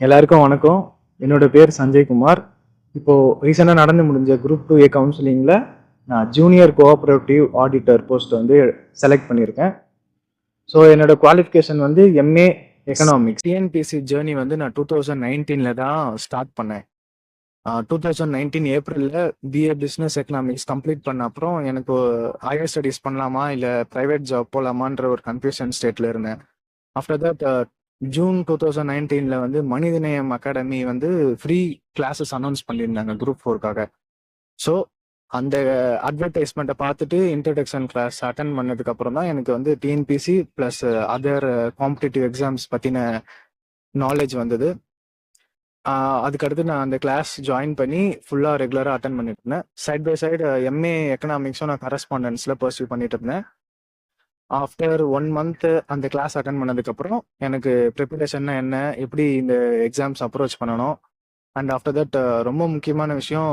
எல்லாருக்கும் வணக்கம். என்னோட பேர் சஞ்சய் குமார் இப்போது ரீசெண்டாக நடந்து முடிஞ்ச குரூப் டூ ஏ கவுன்சிலிங்கில் நான் ஜூனியர் கோஆப்ரேட்டிவ் ஆடிட்டர் போஸ்ட் வந்து செலக்ட் பண்ணியிருக்கேன். ஸோ என்னோட குவாலிஃபிகேஷன் வந்து எம்ஏ எக்கனாமிக்ஸ் டிஎன்பிசி ஜேர்னி வந்து நான் டூ தௌசண்ட் நைன்டீனில் தான் ஸ்டார்ட் பண்ணேன். டூ தௌசண்ட் நைன்டீன் ஏப்ரலில் பிஏ பிஸ்னஸ் எக்கனாமிக்ஸ் கம்ப்ளீட் பண்ண அப்புறம் எனக்கு ஹையர் ஸ்டடீஸ் பண்ணலாமா இல்லை ப்ரைவேட் ஜாப் போகலாமான்ற ஒரு கன்ஃபியூஷன் ஸ்டேட்டில் இருந்தேன். After that June two thousand நைன்டீனில் வந்து மனிதநேயம் அகாடமி வந்து ஃப்ரீ கிளாஸஸ் அனௌன்ஸ் பண்ணியிருந்தாங்க குரூப் ஃபோர்க்காக ஸோ அந்த அட்வர்டைஸ்மெண்ட்டை பார்த்துட்டு இன்ட்ரடக்ஷன் கிளாஸ் அட்டன் பண்ணதுக்கு அப்புறம் தான் எனக்கு வந்து TNPSC plus other competitive exams பற்றின நாலேஜ் வந்தது. அதுக்கடுத்து நான் அந்த கிளாஸ் ஜாயின் பண்ணி ஃபுல்லாக ரெகுலராக அட்டன் பண்ணிட்டு இருந்தேன். சைட் பை சைடு எம்ஏ எக்கனாமிக்ஸும் நான் கரஸ்பாண்டன்ஸில் பர்சியூ பண்ணிட்டு இருந்தேன். ஆஃப்டர் ஒன் மந்த் அந்த கிளாஸ் அட்டன் பண்ணதுக்கப்புறம் எனக்கு ப்ரிப்பரேஷன்னா என்ன எப்படி இந்த எக்ஸாம்ஸ் அப்ரோச் பண்ணணும்? அண்ட் ஆஃப்டர் தட் ரொம்ப முக்கியமான விஷயம்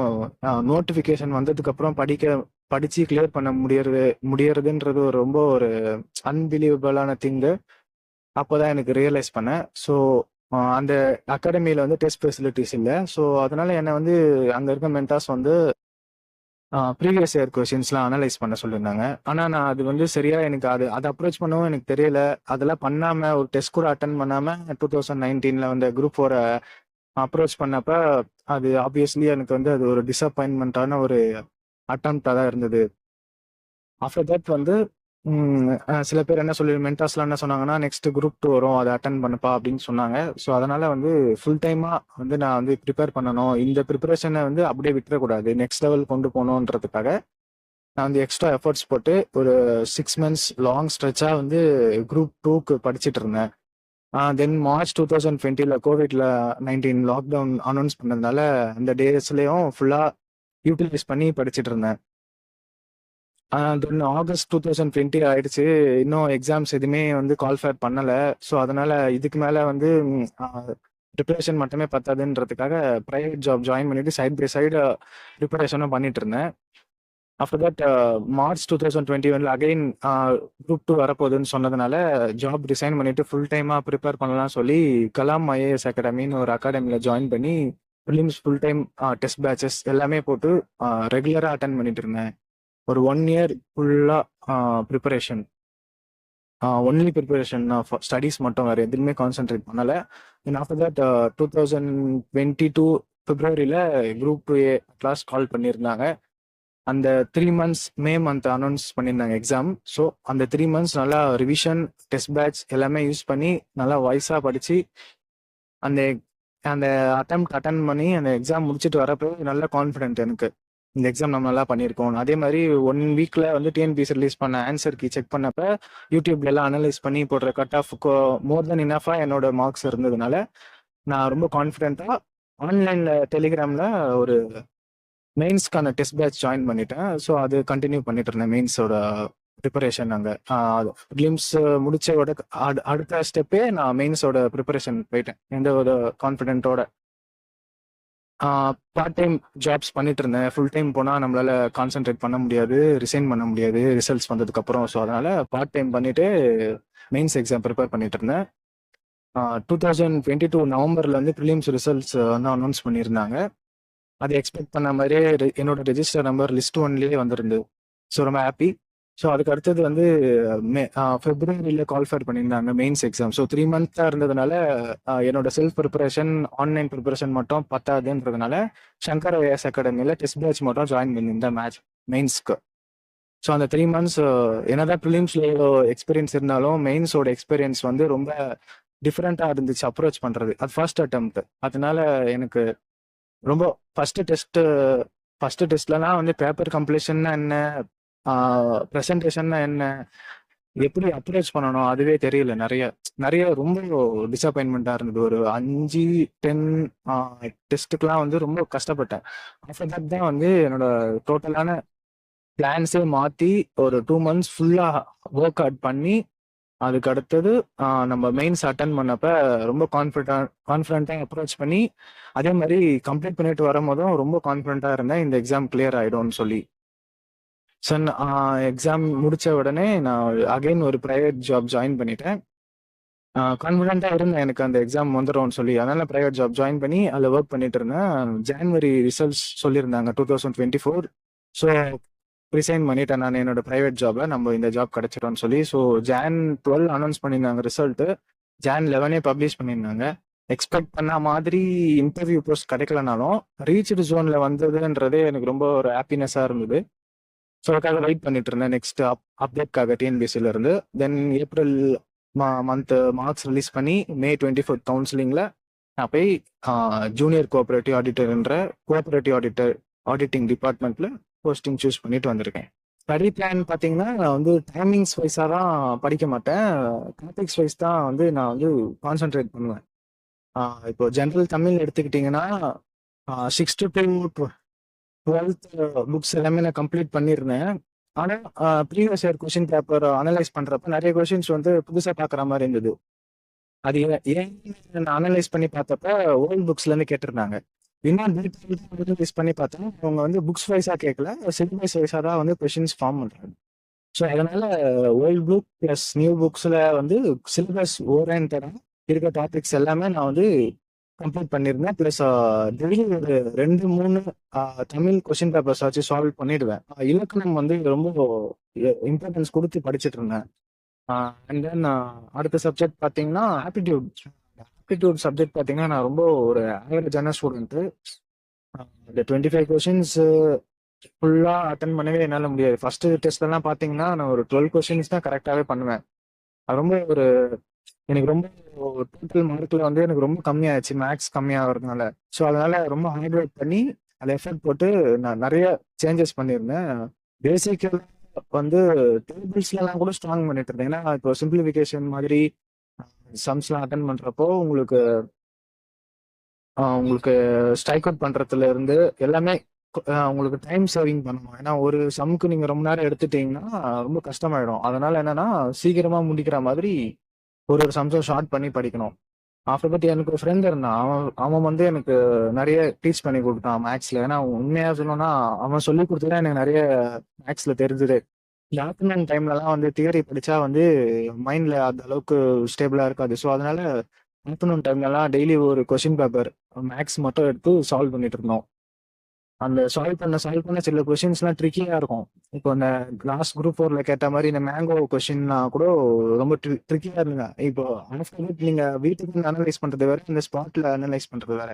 நோட்டிஃபிகேஷன் வந்ததுக்கப்புறம் படிக்க படித்து கிளியர் பண்ண முடியறது முடியறதுன்றது ஒரு ரொம்ப ஒரு அன்பிலீவபிளான திங்கு அப்போ தான் எனக்கு ரியலைஸ் பண்ணேன். ஸோ அந்த அகாடமியில் வந்து டெஸ்ட் ஃபெசிலிட்டிஸ் இல்லை. ஸோ அதனால என்னை வந்து அங்கே இருக்க மென்டாஸ் வந்து ப்ரீவியஸ் இயர் கொஷின்ஸ்லாம் அனலைஸ் பண்ண சொல்லியிருந்தாங்க. ஆனால் நான் அது வந்து சரியா எனக்கு அது அதை அப்ரோச் பண்ணவும் எனக்கு தெரியல. அதெல்லாம் பண்ணாமல் ஒரு டெஸ்ட் கூட அட்டன் பண்ணாமல் டூ தௌசண்ட் நைன்டீனில் வந்து குரூப் ஃபோரை அப்ரோச் பண்ணப்ப அது ஆப்வியஸ்லி எனக்கு வந்து அது ஒரு டிசப்பாயின்மெண்ட்டான ஒரு அட்டம்ப்டாக தான் இருந்தது. ஆஃப்டர் தட் வந்து ம், சில பேர் என்ன சொல்லி மென்டாஸ்லாம் என்ன சொன்னாங்கன்னா நெக்ஸ்ட் குரூப் டூ வரும் அதை அட்டன் பண்ணுப்பா அப்படின்னு சொன்னாங்க. ஸோ அதனால வந்து ஃபுல் டைமாக வந்து நான் வந்து ப்ரிப்பேர் பண்ணணும். இந்த ப்ரிப்பரேஷனை வந்து அப்படியே விட்டுறக்கூடாது. நெக்ஸ்ட் லெவல் கொண்டு போகணுன்றதுக்காக நான் வந்து எக்ஸ்ட்ரா எஃபர்ட்ஸ் போட்டு ஒரு சிக்ஸ் மந்த்ஸ் லாங் ஸ்ட்ரெச்சாக வந்து குரூப் டூக்கு படிச்சுட்டு இருந்தேன். தென் மார்ச் டூ தௌசண்ட் டுவெண்ட்டியில் கோவிட்ல நைன்டீன் லாக்டவுன் அனௌன்ஸ் பண்ணதுனால அந்த டேஸ்லேயும் ஃபுல்லாக யூட்டிலைஸ் பண்ணி படிச்சுட்டு இருந்தேன். Then August two thousand twenty ஆயிடுச்சு. இன்னும் எக்ஸாம்ஸ் எதுவுமே வந்து குவாலிஃபை பண்ணலை. ஸோ அதனால இதுக்கு மேலே வந்து ப்ரிப்பரேஷன் மட்டுமே பத்தாதுன்றதுக்காக ப்ரைவேட் ஜாப் ஜாயின் பண்ணிட்டு சைட் பை சைடு ப்ரிப்பரேஷனும் பண்ணிட்டு இருந்தேன். After that March two thousand twenty ஒன்ல அகைன் குரூப் டூ வரப்போகுதுன்னு சொன்னதுனால ஜாப் ரிசைன் பண்ணிட்டு ஃபுல் டைமாக ப்ரிப்பேர் பண்ணலாம் சொல்லி கலாம் ஐஏஎஸ் அகாடமின்னு ஒரு அகாடமியில் ஜாயின் பண்ணி films full time test batches எல்லாமே போட்டு ரெகுலராக அட்டன் பண்ணிட்டு இருந்தேன். ஒரு ஒன் இயர் ஃபுல்லாக ப்ரிப்பரேஷன் ஒன்லி ப்ரிப்பரேஷன் ஸ்டடீஸ் மட்டும் வேறு எதுவுமே கான்சென்ட்ரேட் பண்ணலை. Then after that two thousand twenty two பிப்ரவரியில் group two A class call பண்ணியிருந்தாங்க. அந்த three months May month announce பண்ணியிருந்தாங்க எக்ஸாம் ஸோ அந்த த்ரீ மந்த்ஸ் நல்லா ரிவிஷன் டெஸ்ட் பேட்ச் எல்லாமே யூஸ் பண்ணி நல்லா வாய்ஸாக படித்து அந்த அந்த அட்டம் அட்டன் பண்ணி அந்த எக்ஸாம் முடிச்சுட்டு வரப்போ நல்ல கான்ஃபிடென்ட் எனக்கு. இந்த எக்ஸாம் நம்ம நல்லா பண்ணியிருக்கோம் அதே மாதிரி ஒன் வீக்ல வந்து டிஎன்பிஎஸ் ரிலீஸ் பண்ண ஆன்சர் கீ செக் பண்ணப்ப யூடியூப்ல எல்லாம் அனலைஸ் பண்ணி போடுற கட் ஆஃப் மோர் தென் இனஃபா என்னோட மார்க்ஸ் இருந்ததுனால நான் ரொம்ப கான்ஃபிடென்ட்டா ஆன்லைன்ல டெலிகிராம்ல ஒரு மெயின்ஸ்க்கான டெஸ்ட் பேட்ச் ஜாயின் பண்ணிட்டேன். ஸோ அது கண்டினியூ பண்ணிட்டு இருந்தேன் மெயின்ஸோட ப்ரிப்பரேஷன் அங்கே. ப்ரிலிம்ஸ் முடிச்சோட அடு- அடுத்த ஸ்டெப்பே நான் மெயின்ஸோட ப்ரிப்பரேஷன் போயிட்டேன். எந்த ஒரு கான்ஃபிடென்ட்டோட பார்ட் டைம் ஜாப்ஸ் பண்ணிட்டு இருந்தேன் ஃபுல் டைம் போனால் நம்மளால கான்சென்ட்ரேட் பண்ண முடியாது ரிசைன் பண்ண முடியாது ரிசல்ட்ஸ் வந்ததுக்கு அப்புறம் ஸோ அதனால பார்ட் டைம் பண்ணிட்டு மெயின்ஸ் எக்ஸாம் ப்ரிப்பேர் பண்ணிட்டு இருந்தேன் டூ தௌசண்ட் டுவெண்ட்டி டூ நவம்பர்ல வந்து ப்ரிலிம்ஸ் ரிசல்ட்ஸ் வந்து அனௌன்ஸ் பண்ணியிருந்தாங்க. அதை எக்ஸ்பெக்ட் பண்ண மாதிரியே என்னோட ரெஜிஸ்டர் நம்பர் லிஸ்ட் ஒன்லேயே வந்திருந்தது. ஸோ ரொம்ப ஹாப்பி ஸோ அதுக்கு அடுத்தது வந்து மே ஃபெப்ரவரியில் குவாலிஃபை பண்ணியிருந்தாங்க மெயின்ஸ் எக்ஸாம் ஸோ த்ரீ மந்த்தாக இருந்ததுனால என்னோட செல்ஃப் ப்ரிப்பரேஷன் ஆன்லைன் ப்ரிப்பரேஷன் மட்டும் பத்தாதுன்றதுனால சங்கர் ஐஎஸ் அகாடமியில் டெஸ்ட் பேட்ச் மட்டும் ஜாயின் பண்ணியிருந்தேன் மேட்ச் மெயின்ஸ்க்கு ஸோ அந்த த்ரீ மந்த்ஸ் என்னதான் ப்ரிலிம்ஸில் எக்ஸ்பீரியன்ஸ் இருந்தாலும் மெயின்ஸோட எக்ஸ்பீரியன்ஸ் வந்து ரொம்ப டிஃப்ரெண்ட்டாக இருந்துச்சு அப்ரோச் பண்ணுறது அது ஃபர்ஸ்ட் அட்டம்ப்ட் அதனால எனக்கு ரொம்ப ஃபர்ஸ்ட் டெஸ்ட் ஃபர்ஸ்ட் டெஸ்ட்லலாம் வந்து பேப்பர் கம்ப்ளீஷன்னா என்ன ப்ரெசன்டேஷன்னா என்ன? எப்படி அப்ரோச் பண்ணணும்? அதுவே தெரியல. நிறைய நிறைய ரொம்ப டிசப்பாயின்மெண்ட்டாக இருந்தது. ஒரு அஞ்சு டென் டெஸ்ட்டுக்கெலாம் வந்து ரொம்ப கஷ்டப்பட்டேன். ஆஃப்டர் தட் தான் வந்து என்னோட டோட்டலான பிளான்ஸே மாற்றி ஒரு டூ மந்த்ஸ் ஃபுல்லாக ஒர்க் அவுட் பண்ணி அதுக்கு அடுத்தது நம்ம மெயின்ஸ் அட்டன் பண்ணப்ப ரொம்ப கான்ஃபிடென்ட் கான்ஃபிடென்ட்டாக அப்ரோச் பண்ணி அதே மாதிரி கம்ப்ளீட் பண்ணிட்டு வரும்போதும் ரொம்ப கான்ஃபிடென்ட்டாக இருந்தேன். இந்த எக்ஸாம் கிளியர் ஆகிடும்னு சொல்லி. ஸோ எக்ஸாம் முடிச்ச உடனே நான் அகைன் ஒரு ப்ரைவேட் ஜாப் ஜாயின் பண்ணிட்டேன். கான்ஃபிடென்ட்டாக இருந்தேன். எனக்கு அந்த எக்ஸாம் வந்துடும்னு சொல்லி. அதனால ப்ரைவேட் ஜாப் ஜாயின் பண்ணி அதில் ஒர்க் பண்ணிட்டு இருந்தேன். ஜான்வரி ரிசல்ட்ஸ் சொல்லியிருந்தாங்க two thousand twenty four so resign பண்ணிட்டேன் நான் என்னோட ப்ரைவேட் ஜாப்ல நம்ம இந்த ஜாப் கிடைச்சிட்டோம்னு சொல்லி. ஸோ ஜான் டுவெல் அனௌன்ஸ் பண்ணியிருந்தாங்க ரிசல்ட்டு ஜான் லெவனே பப்ளிஷ் பண்ணியிருந்தாங்க. எக்ஸ்பெக்ட் பண்ண மாதிரி இன்டர்வியூ போஸ்ட் கிடைக்கலனாலும் ரீச்டு ஜோனில் வந்ததுன்றதே எனக்கு ரொம்ப ஒரு ஹாப்பினஸாக இருந்தது. ஸோ அதுக்காக வெயிட் பண்ணிட்டு இருந்தேன். நெக்ஸ்ட் அப் அப்டேட்காக டிஎன்பிஎஸ்சில இருந்து. தென் ஏப்ரல் மா மந்த் மார்க்ஸ் ரிலீஸ் பண்ணி மே டுவெண்ட்டி ஃபோர்த் கவுன்சிலிங்கில் நான் போய் ஜூனியர் கோஆபரேட்டிவ் ஆடிட்டர்ன்ற கோஆபரேட்டிவ் ஆடிட்டர் ஆடிட்டிங் டிபார்ட்மெண்ட்ல போஸ்டிங் சூஸ் பண்ணிட்டு வந்திருக்கேன். ஸ்டடி பிளான் பார்த்தீங்கன்னா நான் வந்து டைமிங்ஸ் வைஸாக தான் படிக்க மாட்டேன். டாபிக்ஸ் வைஸ் தான் வந்து நான் வந்து கான்சென்ட்ரேட் பண்ணுவேன். இப்போ ஜென்ரல் தமிழ் எடுத்துக்கிட்டிங்கன்னா six to to twelfth books uh, எல்லாமே நான் கம்ப்ளீட் பண்ணியிருந்தேன். ஆனால் previous year question paper analyse பண்ணுறப்ப நிறைய கொஷின்ஸ் வந்து புதுசாக பார்க்குற மாதிரி இருந்தது. அது ஏன் நான் அனலைஸ் பண்ணி பார்த்தப்ப ஓல்ட் புக்ஸ்லேருந்து கேட்டிருந்தாங்க. இன்னும் அனலைஸ் பண்ணி பார்த்தா அவங்க வந்து புக்ஸ் வைஸாக கேட்கல சிலபஸ் வைஸாக தான் வந்து கொஷின்ஸ் ஃபார்ம் பண்ணுறாங்க ஸோ அதனால ஓல்ட் புக் ப்ளஸ் நியூ புக்ஸில் வந்து சிலபஸ் ஓரியன்டாக இருக்க டாபிக்ஸ் எல்லாமே நான் வந்து கம்ப்ளீட் பண்ணியிருந்தேன் ப்ளஸ் டெய்லி ஒரு ரெண்டு மூணு தமிழ் கொஷின் பேப்பர்ஸ் வச்சு சால்வ் பண்ணிடுவேன். இலக்கணம் வந்து ரொம்ப இம்பார்ட்டன்ஸ் கொடுத்து படிச்சுட்டு இருந்தேன். அண்ட் தென் அடுத்த சப்ஜெக்ட் பார்த்தீங்கன்னா ஆப்டிடியூட் ஆப்டிடியூட் சப்ஜெக்ட் பார்த்தீங்கன்னா நான் ரொம்ப ஒரு ஆவரேஜான ஸ்டூடெண்ட்டு இந்த டுவெண்ட்டி ஃபைவ் கொஷின்ஸ் ஃபுல்லாக அட்டன் பண்ணவே என்னால் முடியாது. ஃபர்ஸ்ட் டெஸ்ட்லாம் பார்த்தீங்கன்னா நான் ஒரு டுவெல் கொஷின்ஸ் தான் கரெக்டாகவே பண்ணுவேன். அது ரொம்ப ஒரு எனக்கு ரொம்ப டோட்டல் மார்க்கில் வந்து எனக்கு ரொம்ப கம்மியாகிடுச்சு மேக்ஸ் கம்மியாகிறதுனால. ஸோ அதனால ரொம்ப ஹார்ட் ஒர்க் பண்ணி அதை எஃபர்ட் போட்டு நான் நிறைய சேஞ்சஸ் பண்ணியிருந்தேன். பேசிக்கல் வந்து டேபிள்ஸ்லாம் கூட ஸ்ட்ராங் பண்ணிட்டு இருந்தேன். ஏன்னா இப்போ சிம்பிளிஃபிகேஷன் மாதிரி சம்ஸ்லாம் அட்டன் பண்ணுறப்போ உங்களுக்கு உங்களுக்கு ஸ்ட்ரைக் அவுட் பண்ணுறதுல இருந்து எல்லாமே உங்களுக்கு டைம் சேவிங் பண்ணணும் ஏன்னா ஒரு சம்க்கு நீங்கள் ரொம்ப நேரம் எடுத்துட்டீங்கன்னா ரொம்ப கஷ்டமாயிடும். அதனால என்னன்னா சீக்கிரமாக முடிக்கிற மாதிரி ஒரு ஒரு சம்ஸும் ஷார்ட் பண்ணி படிக்கணும். ஆஃப்டர் பட் எனக்கு ஒரு ஃப்ரெண்ட் இருந்தான். அவன் அவன் வந்து எனக்கு நிறைய டீச் பண்ணி கொடுத்தான் மேக்ஸ்ல ஏன்னா உண்மையா சொல்லணும்னா அவன் சொல்லி கொடுத்துதான் எனக்கு நிறைய மேக்ஸ்ல தெரிஞ்சது. ஆஃப்டர்நூன் டைம்லலாம் வந்து தியரி படிச்சா வந்து மைண்ட்ல அந்த அளவுக்கு ஸ்டேபிளா இருக்காது. ஸோ அதனால ஆஃப்டர்நூன் டைம்லலாம் டெய்லி ஒரு கொஷின் பேப்பர் மேக்ஸ் மட்டும் எடுத்து சால்வ் பண்ணிட்டு இருந்தோம். அந்த சால்வ் பண்ண சால்வ் பண்ண சில கொஷின்ஸ்லாம் ட்ரிக்கியாக இருக்கும். இப்போ இந்த லாஸ்ட் குரூப் ஃபோரில் கேட்ட மாதிரி இந்த மேங்கோ கொஷின்லாம் கூட ரொம்ப ட்ரிக்கியாக இருந்துங்க இப்போ ஆஃப்டர் நீங்கள் வீட்டுக்கு வந்து அனலைஸ் பண்ணுறது வேற இந்த ஸ்பாட்டில் அனலைஸ் பண்ணுறது வேற.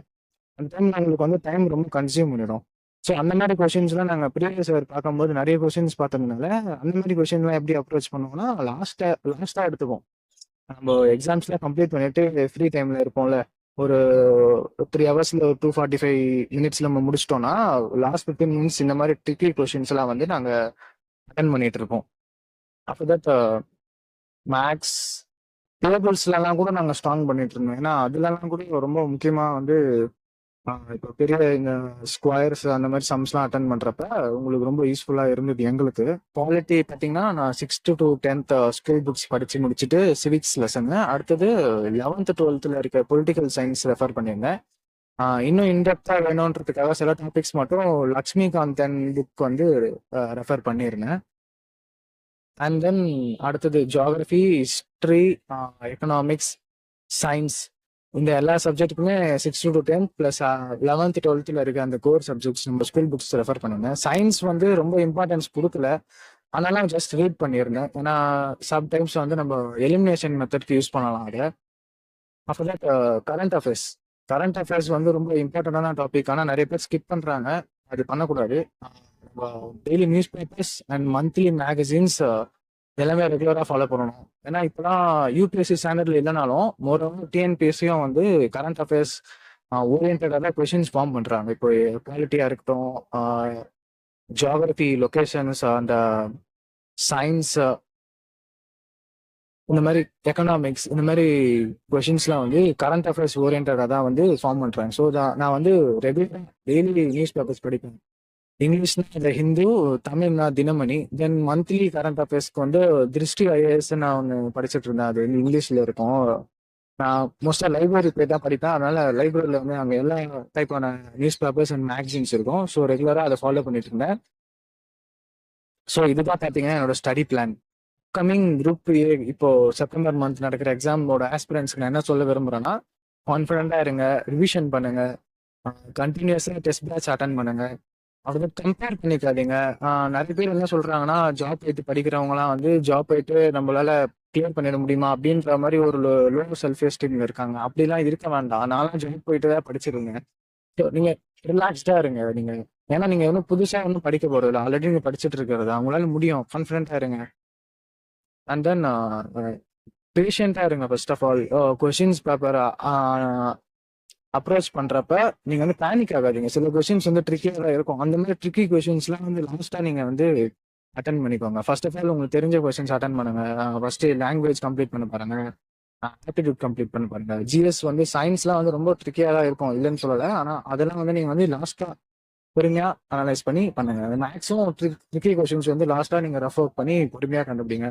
அந்த டைம் நம்மளுக்கு வந்து டைம் ரொம்ப கன்சியூம் பண்ணிடும். ஸோ அந்த மாதிரி கொஷின்ஸ்லாம் நாங்கள் ப்ரீவியஸ் இயர் பார்க்கும்போது நிறைய கொஷின்ஸ் பார்த்ததுனால அந்த மாதிரி கொஷின்லாம் எப்படி அப்ரோச் பண்ணுவோம்னா லாஸ்ட்டாக லாஸ்ட்டாக எடுத்துப்போம். நம்ம எக்ஸாம்ஸ்லாம் கம்ப்ளீட் பண்ணிட்டு ஃப்ரீ டைமில் இருப்போம்ல. ஒரு த்ரீ ஹவர்ஸ்ல ஒரு டூ ஃபார்ட்டி ஃபைவ் மினிட்ஸ்ல நம்ம முடிச்சிட்டோம்னா லாஸ்ட் ஃபிஃப்டீன் மினிட்ஸ் இந்த மாதிரி ட்ரிக்கி கொஷின்ஸ் எல்லாம் வந்து நாங்க அட்டன் பண்ணிட்டு இருப்போம். அப்போ தட் மேக்ஸ் டேபிள்ஸ்லாம் கூட நாங்கள் ஸ்ட்ராங் பண்ணிட்டு இருந்தோம். ஏன்னா அதுலலாம் கூட ரொம்ப முக்கியமா வந்து இப்போ பெரிய இந்த ஸ்கொயர்ஸ் அந்த மாதிரி சம்ஸ்லாம் அட்டன் பண்றப்ப உங்களுக்கு ரொம்ப யூஸ்ஃபுல்லா இருந்தது எங்களுக்கு. குவாலிட்டி பார்த்தீங்கன்னா நான் sixth to tenth school books படிச்சு முடிச்சுட்டு சிவிக்ஸ் லெசன் அடுத்தது லெவன்த் டுவெல்த்தில் இருக்க பொலிட்டிக்கல் சயின்ஸ் ரெஃபர் பண்ணியிருந்தேன். இன்னும் இன்டெப்தா வேணுன்றதுக்காக சில டாபிக்ஸ் மட்டும் லக்ஷ்மிகாந்தன் புக் வந்து ரெஃபர் பண்ணியிருந்தேன். அண்ட் தென் அடுத்தது ஜியாகிரபி ஹிஸ்ட்ரி எக்கனாமிக்ஸ் சயின்ஸ் இந்த எல்லா சப்ஜெக்ட்டுக்குமே six to tenth plus eleventh டுவெல்த்தில் இருக்க அந்த கோர் சப்ஜெக்ட்ஸ் நம்ம ஸ்கூல் புக்ஸ் ரெஃபர் பண்ணியிருந்தேன் சயின்ஸ் வந்து ரொம்ப இம்பார்ட்டன்ஸ் கொடுக்கல. அதனால ஜஸ்ட் ரீட் பண்ணியிருந்தேன். ஏன்னா சம்டைம்ஸ் வந்து நம்ம எலிமினேஷன் மெத்தட்க்கு யூஸ் பண்ணலாம் அதை. அப்போ that current affairs current affairs வந்து ரொம்ப இம்பார்ட்டண்டான டாபிக் ஆனால் நிறைய பேர் ஸ்கிப் பண்ணுறாங்க அது பண்ணக்கூடாது. Daily news papers and monthly magazines எல்லாமே ரெகுலராக ஃபாலோ பண்ணணும். ஏன்னா இப்போலாம் யூபிஎஸ்சி ஸ்டாண்டர்டில் இல்லைனாலும் மோர் டிஎன்பிஎஸ்சியும் வந்து கரண்ட் அஃபேர்ஸ் ஓரியன்டாக தான் கொஷின்ஸ் ஃபார்ம் பண்ணுறாங்க இப்போ குவாலிட்டியாக இருக்கட்டும் ஜியாகிரபி லொக்கேஷன்ஸ் அந்த சயின்ஸ் இந்த மாதிரி எக்கனாமிக்ஸ் இந்த மாதிரி கொஷின்ஸ்லாம் வந்து கரண்ட் அஃபேர்ஸ் ஓரியன்டாக தான் வந்து ஃபார்ம் பண்ணுறாங்க ஸோ நான் வந்து ரெகுலராக டெய்லி நியூஸ் பேப்பர்ஸ் படிப்பேன். இங்கிலீஷ்னா இந்த ஹிந்து தமிழ்னா தினமணி தென் மந்த்லி கரண்ட் அஃபேர்ஸ்க்கு வந்து திருஷ்டி ஐஏஎஸ் நான் ஒன்று படிச்சுட்டு இருந்தேன். அது வந்து இங்கிலீஷில் இருக்கும். நான் மோஸ்ட்டாக லைப்ரரி போய் தான் படிப்பேன். அதனால லைப்ரரியில் வந்து அங்கே எல்லா டைப்பான நியூஸ் பேப்பர்ஸ் அண்ட் மேக்சின்ஸ் இருக்கும். ஸோ ரெகுலராக அதை ஃபாலோ பண்ணிட்டு இருந்தேன். ஸோ இதுதான் பார்த்தீங்கன்னா என்னோட study plan coming group A இப்போ செப்டம்பர் மந்த் நடக்கிற எக்ஸாமோட ஆஸ்பிரன்ஸ்க்கு நான் என்ன சொல்ல விரும்புகிறேன்னா கான்ஃபிடென்ட்டா இருங்க ரிவிஷன் பண்ணுங்க. கண்டினியூஸாக டெஸ்ட் பேட்ச் அட்டன் பண்ணுங்க. அதை கம்பேர் பண்ணிக்காதீங்க. நிறைய பேர் என்ன சொல்றாங்கன்னா ஜாப் போயிட்டு படிக்கிறவங்கலாம் வந்து ஜாப் போயிட்டு நம்மளால கிளியர் பண்ணிட முடியுமா? அப்படின்ற மாதிரி ஒரு லோ செல்ஃப் எஸ்டீம் இருக்காங்க. அப்படிலாம் இருக்க வேண்டாம். நான்லாம் ஜாப் போயிட்டு தான் படிச்சிருங்க ஸோ நீங்க ரிலாக்ஸ்டா இருங்க. நீங்க ஏன்னா நீங்க ஒன்றும் புதுசா ஒன்றும் படிக்க போறது இல்லை. ஆல்ரெடி நீங்க படிச்சுட்டு இருக்கிறது. அவங்களால முடியும். கான்ஃபிடென்ட்டா இருங்க. அண்ட் தென் பேஷண்டா இருங்க first of all questions paper approach பண்றப்ப நீங்க வந்து பேனிக் ஆகாதீங்க. சில கொஷின்ஸ் வந்து ட்ரிக்கியா இருக்கும். அந்த மாதிரி ட்ரிக்கி கொஷின்ஸ்லாம் வந்து லாஸ்டா நீங்க வந்து அட்டன் பண்ணிக்கோங்க. ஃபர்ஸ்ட் ஆஃப் ஆல் உங்களுக்கு தெரிஞ்ச கொஷின்ஸ் அட்டன் பண்ணுங்க. ஃபர்ஸ்ட் லாங்குவேஜ் கம்ப்ளீட் பண்ண பாருங்க. ஆப்டிடியூட் கம்ப்ளீட் பண்ண பாருங்க. ஜிஎஸ் வந்து சயின்ஸ்லாம் வந்து ரொம்ப ட்ரிக்கியா தான் இருக்கும். இல்லைன்னு சொல்லலை. ஆனா அதெல்லாம் வந்து நீங்க வந்து லாஸ்டா பொறுமையா அனலைஸ் பண்ணி பண்ணுங்க. மேக்ஸிமம் ட்ரிக்கி கொஷின்ஸ் வந்து லாஸ்டா நீங்க ரெஃபர் பண்ணி பொறுமையா கண்டுபிடிங்க.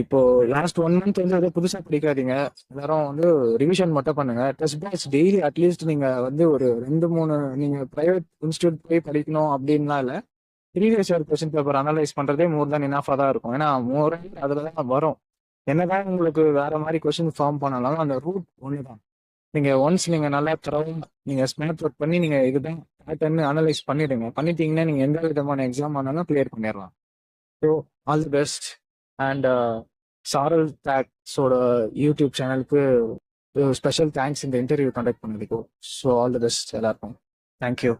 இப்போ லாஸ்ட் ஒன் மந்த் வந்து ஏதோ புதுசாக படிக்காதீங்க. எல்லாரும் வந்து ரிவிஷன் மட்டும் பண்ணுங்க. டெஸ்ட் பேட்ச் டெய்லி அட்லீஸ்ட் நீங்க வந்து ஒரு ரெண்டு மூணு நீங்க பிரைவேட் இன்ஸ்டியூட் போய் படிக்கணும் அப்படின்லாம் இல்லை. Previous year question paper analyse பண்றதே மோர் தான் இனாஃபாக தான் இருக்கும். ஏன்னா மோர் அதில் தான் வரும். என்னதான் உங்களுக்கு வேற மாதிரி கொஸ்டின் ஃபார்ம் பண்ணாலும் அந்த ரூட் ஒன்று தான். நீங்க ஒன்ஸ் நீங்க நல்லா தரவும் நீங்க ஸ்மார்ட் ஒர்க் பண்ணி நீங்க இதுதான் பேட்டர்னு அனலைஸ் பண்ணிடுங்க. பண்ணிட்டீங்கன்னா நீங்க எந்த விதமான எக்ஸாம் ஆனாலும் கிளியர் பண்ணிடலாம். So all the best and Saaral டேக்ஸோட YouTube சேனலுக்கு ஸ்பெஷல் தேங்க்ஸ் இந்த இன்டர்வியூ கண்டக்ட் பண்ணதுக்கு. ஸோ ஆல் தி பெஸ்ட் எல்லாருக்கும். Thank you